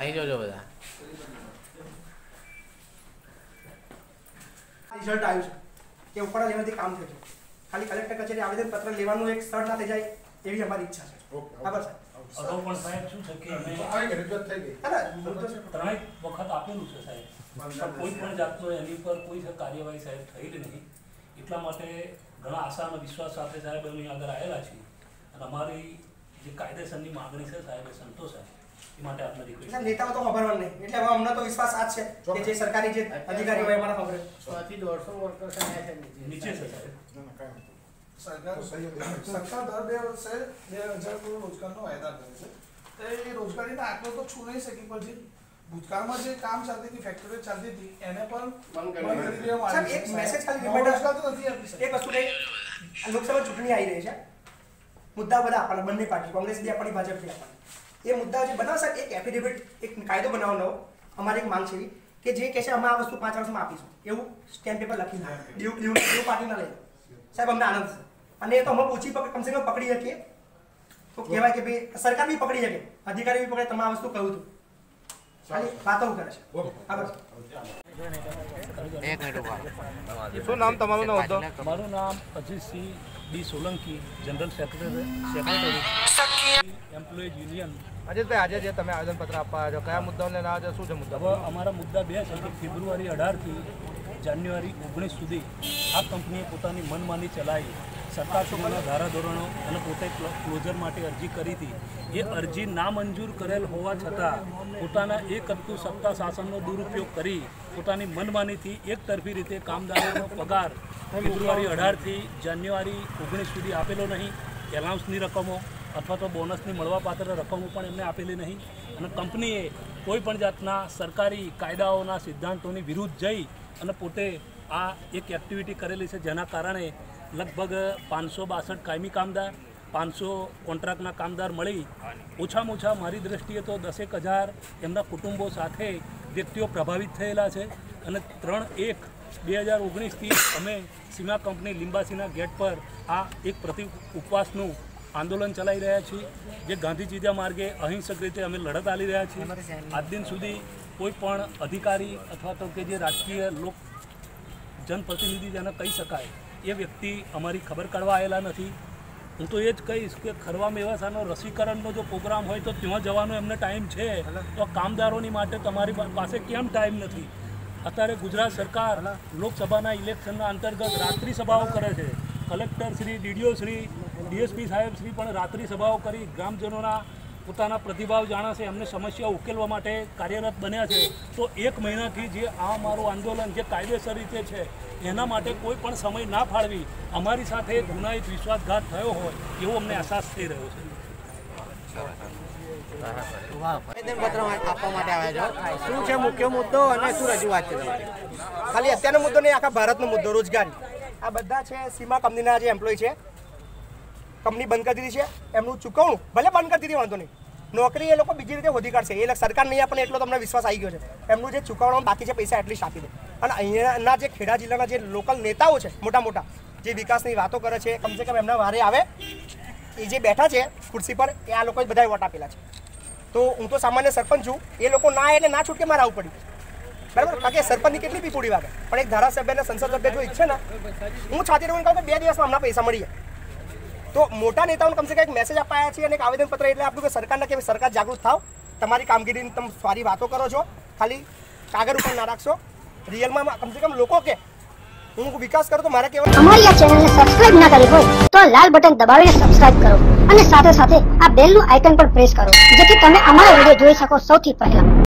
અહીં જોજો બધા. રિઝલ્ટ આવ્યું છે કે ઉપરના લેવલથી કામ થયું છે. ખાલી કલેક્ટર કચેરી આવેદન પત્ર લેવાનું એક સ્થળ ના થઈ જાય એવી અમારી ઈચ્છા છે. બરાબર છે? અગાઉ સાહેબ શું છે કે થઈ ગઈ. ત્રણેક વખત આપેલું છે સાહેબ. કોઈ પણ જાતનો એની પર કોઈ કાર્યવાહી સાહેબ થયેલી નહીં. એટલા માટે ઘણા આશા અને વિશ્વાસ સાથે સાહેબ અમે આગળ આવેલા છીએ. અને અમારી જે કાયદેસરની માગણી છે સાહેબ એ સંતોષાય એ માટે આપને રિક્વેસ્ટ નેતાઓ તો ખબર નહીં. એટલે હવે અમને તો વિશ્વાસ આ જ છે કે જે સરકારી જે અધિકારી હોય અમારા ખબર સો દોઢસો વર્કર્સ આવ્યા છે નીચે. છે સાહેબ. સરકાર સરકાર દર બે વર્ષે બે હજાર કરોડ રોજગારનો વાયદા કરે છે. તો એ રોજગારીના આંકડો તો છું નહીં શકી પછી ભૂતકાળમાં જે કામ ચાલતી હતી ફેક્ટરીઓ ચાલતી હતી એને પણ બંધ કરી દેવામાં આવી એક મેસેજ ખાલી નવો reminder- રોજગાર તો નથી આપી એક વસ્તુ કઈ લોકસભા ચૂંટણી આવી રહી છે. મુદ્દા બધા આપણા બંને પાર્ટી કોંગ્રેસ બી આપણી ભાજપ બી આપણી. એ મુદ્દા જે બનાવશે એક એફિડેવિટ એક કાયદો બનાવવાનો અમારી એક માંગ છે એવી કે જે કહેશે અમે આ વસ્તુ પાંચ વર્ષમાં આપીશું. એવું સ્ટેમ્પ પેપર લખી નાખે. દીવ દીવ દીવ પાર્ટી ના લઈ સાહેબ અમને આનંદ છે. અને એ તો અમે પૂછી પકડ કમસે કમ પકડી શકીએ. તો કહેવાય કે ભાઈ સરકાર બી પકડી શકે. અધિકારી બી પકડે તમે આ વસ્તુ કહ્યું હતું શું નામ તમારું નામ હતું મારું નામ Ajitsinh D Solanki general secretary secretary. Employees union Ajitbhai આજે જે તમે આવેદનપત્ર આપવા આવ્યા છો કયા મુદ્દાઓને લાવ્યા છો શું છે મુદ્દા? હવે અમારા મુદ્દા બે છે કે ફેબ્રુઆરી અઢારથી જાન્યુઆરી ઓગણીસ સુધી આ કંપનીએ પોતાની મનમાની ચલાવી. સરકારશ્રીના ધારાધોરણો અને પોતે ક્લો- ક્લોઝર માટે અરજી કરી હતી. એ અરજી નામંજૂર કરેલ હોવા છતાં પોતાના એક હતું સત્તા શાસનનો દુરુપયોગ કરી પોતાની મનમાનીથી એક તરફી રીતે કામદારોનો પગાર ફેબ્રુઆરી અઢારથી જાન્યુઆરી ઓગણીસ સુધી આપેલો નહીં. એલાઉન્સની રકમો અથવા તો બોનસની મળવાપાત્ર રકમો પણ એમને આપેલી નહીં. અને કંપનીએ કોઈ પણ જાતના સરકારી કાયદાઓના સિદ્ધાંતોની વિરુદ્ધ જઈ અને પોતે આ એક એક્ટિવિટી કરેલી છે જેના કારણે લગભગ પાંચસો બાસઠ કાયમી કામદાર, પાંચસો કોન્ટ્રાક્ટના કામદાર મળી. ઓછામાં ઓછા મારી દ્રષ્ટિએ તો દસેક હજાર એમના કુટુંબો સાથે વ્યક્તિઓ પ્રભાવિત થયેલા છે અને ત્રણ એક બે હજાર ઓગણીસથી અમે સીમા કંપની લિંબાસીના ગેટ પર આ એક પ્રતિ ઉપવાસનું આંદોલન ચલાવી રહ્યા છીએ, જે ગાંધીજીના માર્ગે અહિંસક રીતે અમે લડત આલી રહ્યા છીએ. આજ દિન સુધી કોઈ પણ અધિકારી અથવા તો કે જે રાજકીય લોક જનપ્રતિનિધિ જેને કહી શકાય એ વ્યક્તિ અમારી ખબર કાઢવા આવેલા નથી. હું તો એ જ કહીશ કે ખરવા મેવાસાનો રસીકરણનો જો પ્રોગ્રામ હોય તો ત્યાં જવાનો એમને ટાઈમ છે. તો કામદારોની માટે તમારી પાસે કેમ ટાઈમ નથી? અત્યારે ગુજરાત સરકાર લોકસભાના ઇલેક્શનના અંતર્ગત રાત્રિ સભાઓ કરે છે. Collector Shri DDO Shri DSP સાહેબ શ્રી પણ રાત્રિ સભાઓ કરી. ગ્રામજનોના પોતાના પ્રતિભાવ જાણે છે, એમને સમસ્યા ઉકેલવા માટે કાર્યરત બન્યા છે, તો એક મહિનાથી જે આ મારું આંદોલન જે કાયદેસર રીતે છે, એના માટે કોઈ પણ સમય ના ફાળવી, અમારી સાથે ગુનાહિત વિશ્વાસઘાત થયો હોય, એવો અમને અહેસાસ થઈ રહ્યો છે. આપવા માટે શું છે મુખ્ય મુદ્દો અને શું રજૂઆત છે ખાલી અત્યારનો મુદ્દો નહીં, આખા ભારતનો મુદ્દો, રોજગારી. આ બધા છે સીમા કંપનીના જે એમ્પ્લોય છે કંપની બંધ કરી દીધી છે, એમનું ચૂકવણું ભલે બંધ કરી દીધી, વાંધો નહીં. નોકરી એ લોકો બીજી રીતે વધી કાઢશે. એ સરકાર નહીં આપણને એટલો તમને વિશ્વાસ આવી ગયો છે. એમનું જે ચૂકવણું બાકી છે, પૈસા એટલીસ્ટ આપી દે. અને અહીંયાના જે ખેડા જિલ્લાના જે લોકલ નેતાઓ છે મોટા મોટા જે વિકાસની વાતો કરે છે, કમસે કમ એમના વારે આવે, એ જે બેઠા છે ખુરશી પર, એ આ લોકોએ બધાએ વોટ આપેલા છે. તો હું તો સામાન્ય સરપંચ છું. એ લોકો ના એટલે ના છૂટકે મારે આવવું પડ્યું બરાબર? બાકી સરપંચની કેટલી બી પૂરી વાગે. પણ એક ધારાસભ્ય અને સંસદ સભ્ય જો ઈચ્છે ને, હું છાતી રહું કહું કે બે દિવસમાં હમણાં પૈસા મળી જાય તો મોટા નેતાઓને કમસે કમ એક મેસેજ અપાયા છે અને એક આવેદનપત્ર એટલે આપ્યું કે સરકારને કે સરકાર જાગૃત થાવ. તમારી કામગીરીની તમે સારી વાતો કરો છો. ખાલી કાગળ ઉપર ના રાખશો. રિયલમાં કમસે કમ લોકો કે, હું વિકાસ કરું તો મારે કહેવાનું અમારી આ ચેનલને સબસ્ક્રાઇબ ના કરી હોય તો લાલ બટન દબાવીને સબસ્ક્રાઇબ કરો અને સાથે સાથે આ બેલનું આઇકન પણ પ્રેસ કરો, જેથી તમે અમારા વીડિયો જોઈ શકો સૌથી પહેલા.